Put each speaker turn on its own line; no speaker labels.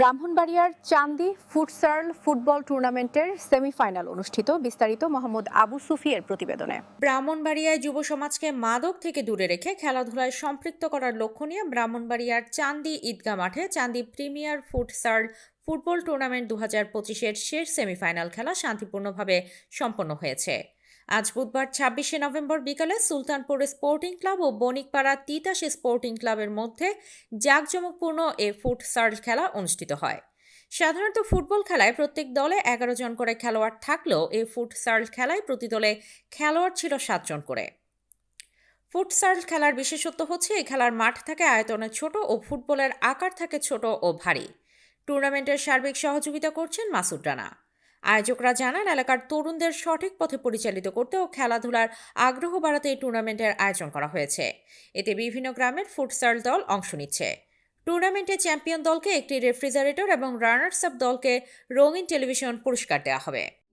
ব্রাহ্মণবাড়িয়ার চান্দি ফুটসার্ল ফুটবল টুর্নামেন্টের সেমিফাইনাল অনুষ্ঠিত, বিস্তারিত মোহাম্মদ আবু সুফিয়ের প্রতিবেদনে।
ব্রাহ্মণবাড়িয়ায় যুব সমাজকে মাদক থেকে দূরে রেখে খেলাধুলায় সম্পৃক্ত করার লক্ষ্য নিয়ে ব্রাহ্মণবাড়িয়ার চান্দি ঈদগাহ মাঠে Chandi premier futsal football tournament দু হাজার পঁচিশের শেষ সেমিফাইনাল খেলা শান্তিপূর্ণভাবে সম্পন্ন হয়েছে। আজ বুধবার, ছাব্বিশে নভেম্বর বিকালে সুলতানপুর স্পোর্টিং ক্লাব ও বণিকপাড়া তিতাস স্পোর্টিং ক্লাবের মধ্যে জাঁকজমকপূর্ণ এ ফুটসাল খেলা অনুষ্ঠিত হয়। সাধারণত ফুটবল খেলায় প্রত্যেক দলে এগারো জন করে খেলোয়াড় থাকলেও এই ফুটসাল খেলায় প্রতি দলে খেলোয়াড় ছিল সাতজন করে। ফুটসাল খেলার বিশেষত্ব হচ্ছে এই খেলার মাঠ থাকে আয়তনে ছোট ও ফুটবলের আকার থাকে ছোট ও ভারী। টুর্নামেন্টের সার্বিক সহযোগিতা করছেন মাসুদ রানা। আয়োজকরা জানান, এলাকার তরুণদের সঠিক পথে পরিচালিত করতে ও খেলাধুলার আগ্রহ বাড়াতে এই টুর্নামেন্টের আয়োজন করা হয়েছে। এতে বিভিন্ন গ্রামের ফুটসাল দল অংশ নিচ্ছে। টুর্নামেন্টে চ্যাম্পিয়ন দলকে একটি রেফ্রিজারেটর এবং রানার্স আপ দলকে রঙিন টেলিভিশন পুরস্কার দেওয়া হবে।